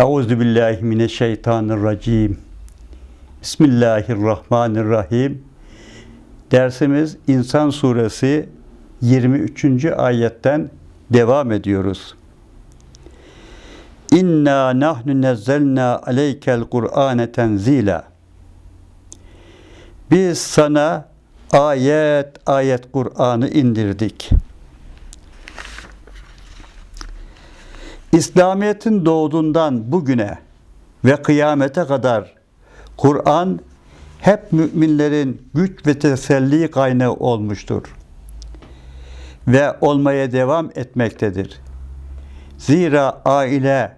Euzu billahi mineşşeytanirracim. Bismillahirrahmanirrahim. Dersimiz İnsan suresi 23. ayetten devam ediyoruz. İnna nahnu nezzelna aleykel Kur'ane tenzila. Biz sana ayet ayet Kur'an'ı indirdik. İslamiyet'in doğduğundan bugüne ve kıyamete kadar Kur'an hep müminlerin güç ve teselli kaynağı olmuştur. Ve olmaya devam etmektedir. Zira aile,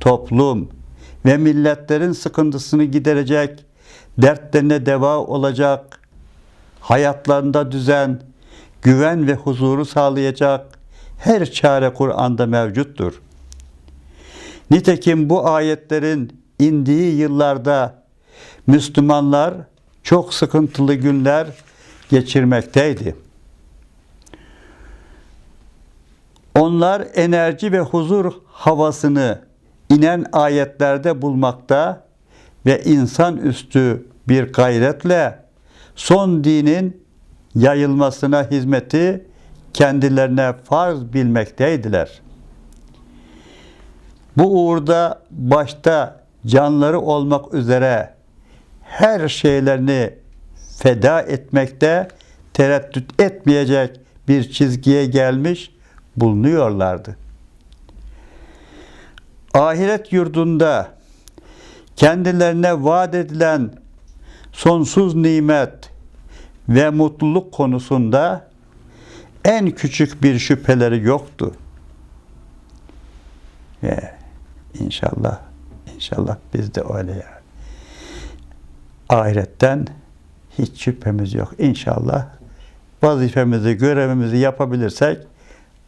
toplum ve milletlerin sıkıntısını giderecek, dertlerine deva olacak, hayatlarında düzen, güven ve huzuru sağlayacak her çare Kur'an'da mevcuttur. Nitekim bu ayetlerin indiği yıllarda Müslümanlar çok sıkıntılı günler geçirmekteydi. Onlar enerji ve huzur havasını inen ayetlerde bulmakta ve insan üstü bir gayretle son dinin yayılmasına hizmeti kendilerine farz bilmekteydiler. Bu uğurda başta canları olmak üzere her şeylerini feda etmekte tereddüt etmeyecek bir çizgiye gelmiş bulunuyorlardı. Ahiret yurdunda kendilerine vaat edilen sonsuz nimet ve mutluluk konusunda en küçük bir şüpheleri yoktu. Ve inşallah, inşallah biz de öyle yani. Ahiretten hiç şüphemiz yok. İnşallah vazifemizi, görevimizi yapabilirsek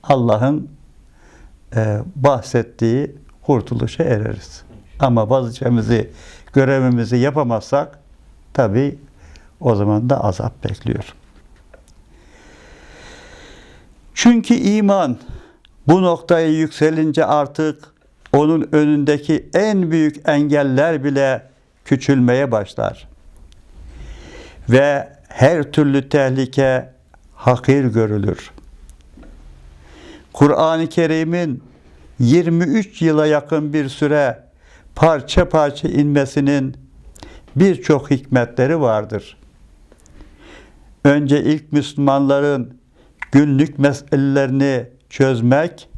Allah'ın e, bahsettiği kurtuluşa ereriz. Ama vazifemizi, görevimizi yapamazsak tabi o zaman da azap bekliyor. Çünkü iman bu noktaya yükselince artık onun önündeki en büyük engeller bile küçülmeye başlar. Ve her türlü tehlike hakir görülür. Kur'an-ı Kerim'in 23 yıla yakın bir süre parça parça inmesinin birçok hikmetleri vardır. Önce ilk Müslümanların günlük meselelerini çözmek,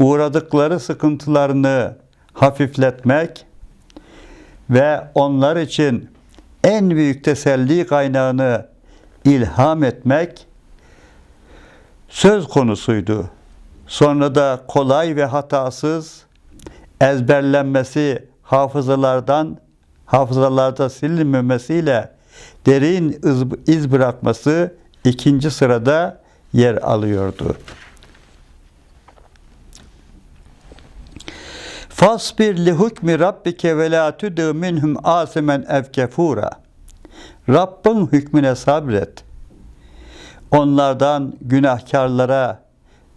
uğradıkları sıkıntılarını hafifletmek ve onlar için en büyük teselli kaynağını ilham etmek söz konusuydu. Sonra da kolay ve hatasız ezberlenmesi hafızalardan hafızalarda silinmemesiyle derin iz bırakması ikinci sırada yer alıyordu. Fasbir li hukmi rabbike ve la tudû minhum asimen ev kefura. Rabbin hükmüne sabret. Onlardan günahkarlara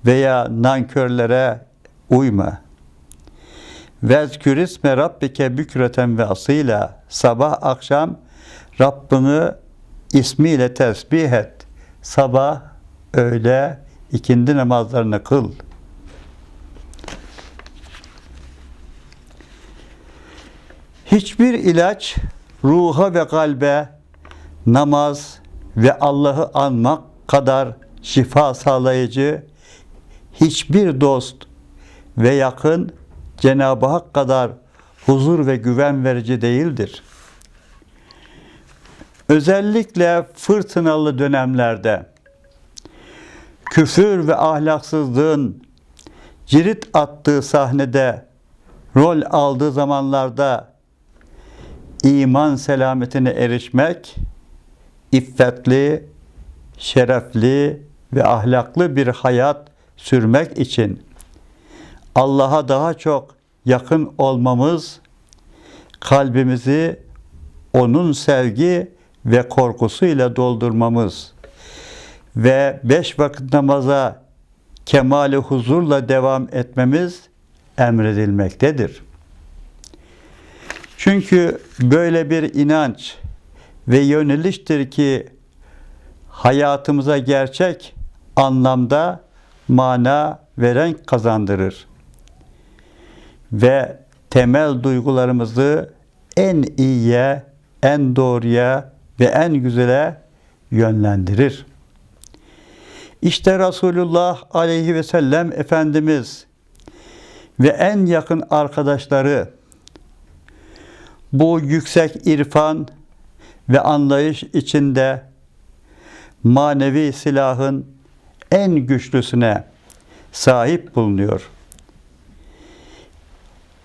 veya nankörlere uyma. Vezkür isme rabbike bükreten ve asıyla sabah akşam Rabbini ismiyle tesbih et. Sabah, öğle, ikindi namazlarını kıl. Hiçbir ilaç ruha ve kalbe namaz ve Allah'ı anmak kadar şifa sağlayıcı hiçbir dost ve yakın Cenab-ı Hak kadar huzur ve güven verici değildir. Özellikle fırtınalı dönemlerde küfür ve ahlaksızlığın cirit attığı sahnede rol aldığı zamanlarda iman selametine erişmek iffetli, şerefli ve ahlaklı bir hayat sürmek için Allah'a daha çok yakın olmamız, kalbimizi onun sevgi ve korkusuyla doldurmamız ve beş vakit namaza kemali huzurla devam etmemiz emredilmektedir. Çünkü böyle bir inanç ve yöneliştir ki hayatımıza gerçek anlamda mana ve renk kazandırır. Ve temel duygularımızı en iyiye, en doğruya ve en güzele yönlendirir. İşte Resulullah aleyhi ve sellem Efendimiz ve en yakın arkadaşları bu yüksek irfan ve anlayış içinde manevi silahın en güçlüsüne sahip bulunuyor.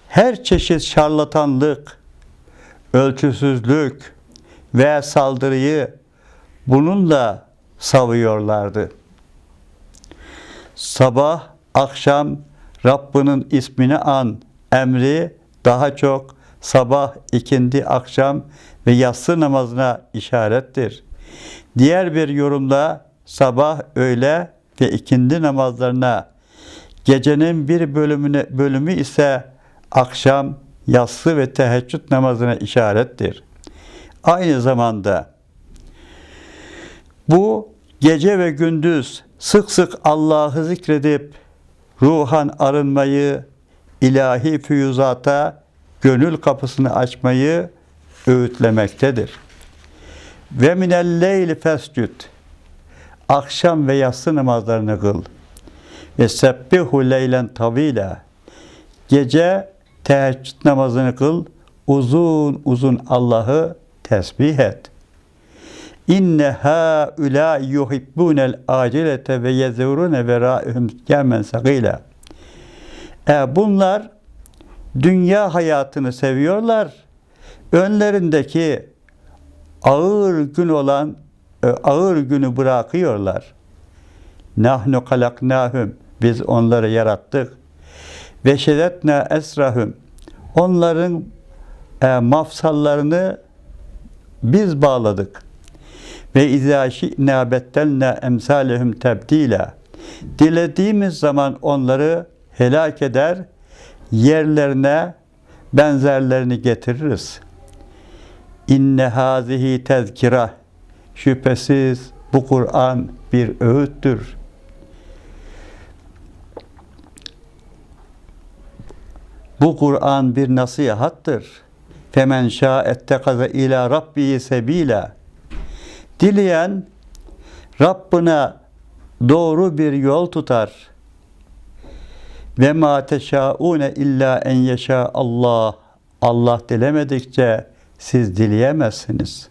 Her çeşit şarlatanlık, ölçüsüzlük ve saldırıyı bununla savuyorlardı. Sabah, akşam Rabbinin ismini an, emri daha çok sabah, ikindi, akşam ve yatsı namazına işarettir. Diğer bir yorumda sabah, öğle ve ikindi namazlarına, gecenin bir bölümüne, bölümü ise akşam, yatsı ve teheccüd namazına işarettir. Aynı zamanda bu gece ve gündüz sık sık Allah'ı zikredip ruhan arınmayı, ilahi füyüzata gönül kapısını açmayı öğütlemektedir. Ve minel leyli fescüd akşam ve yatsı namazlarını kıl. Ve sebbihu leylen tavila gece teheccüd namazını kıl. Uzun uzun Allah'ı tesbih et. İnne ha ula yuhibbunel acilete ve yezurune veraihum yemen sagila. E bunlar dünya hayatını seviyorlar. Önlerindeki ağır gün olan e, ağır günü bırakıyorlar. Nahnu kalaknahum biz onları yarattık. Ve şedetna esrahum onların e, mafsallarını biz bağladık. Ve izâ şi'nâ bettelnâ emsâlehum tebdîlâ. Dilediğimiz zaman onları helak eder, yerlerine benzerlerini getiririz. İnne hazihi tezkira. Şüphesiz bu Kur'an bir öğüttür. Bu Kur'an bir nasihattır. Femen şâ ettekaze ila rabbihi sebîlâ. Dileyen Rabbine doğru bir yol tutar. Ve ma teşaune illa en yeşâ Allah. Allah dilemedikçe siz dileyemezsiniz.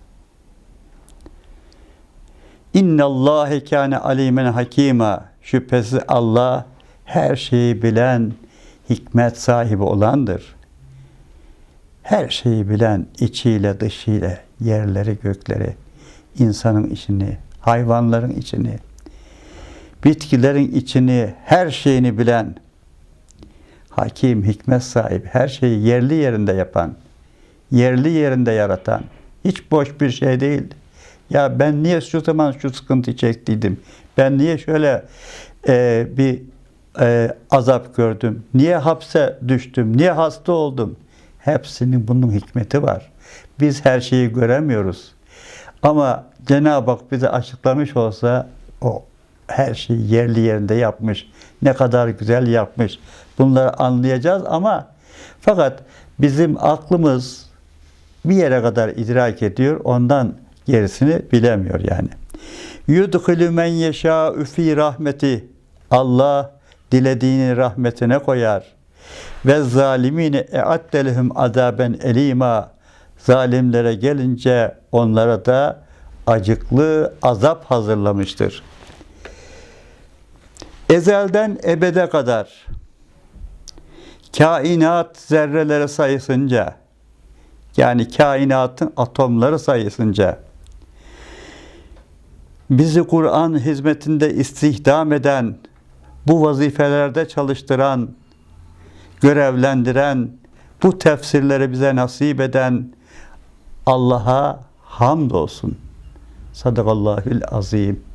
İnna Allah kâne alimen hakîmâ. Şüphesiz Allah her şeyi bilen, hikmet sahibi olandır. Her şeyi bilen, içiyle dışıyla, yerleri gökleri, insanın içini, hayvanların içini, bitkilerin içini, her şeyini bilen, hakim, hikmet sahibi, her şeyi yerli yerinde yapan, yerli yerinde yaratan, hiç boş bir şey değil. Ya ben niye şu zaman şu sıkıntı çektiydim? Ben niye şöyle e, bir e, azap gördüm? Niye hapse düştüm? Niye hasta oldum? Hepsinin bunun hikmeti var. Biz her şeyi göremiyoruz. Ama Cenab-ı Hak bize açıklamış olsa o her şeyi yerli yerinde yapmış. Ne kadar güzel yapmış. Bunları anlayacağız ama fakat bizim aklımız bir yere kadar idrak ediyor. Ondan gerisini bilemiyor yani. Yudhilü men yeşâ'ü fî rahmeti. Allah dilediğini rahmetine koyar. Ve zalimine e'addelehum azaben elima. Zalimlere gelince onlara da acıklı azap hazırlamıştır. Ezelden ebede kadar kainat zerreleri sayısınca yani kainatın atomları sayısınca bizi Kur'an hizmetinde istihdam eden, bu vazifelerde çalıştıran, görevlendiren, bu tefsirleri bize nasip eden Allah'a hamdolsun. Sadakallahül azim.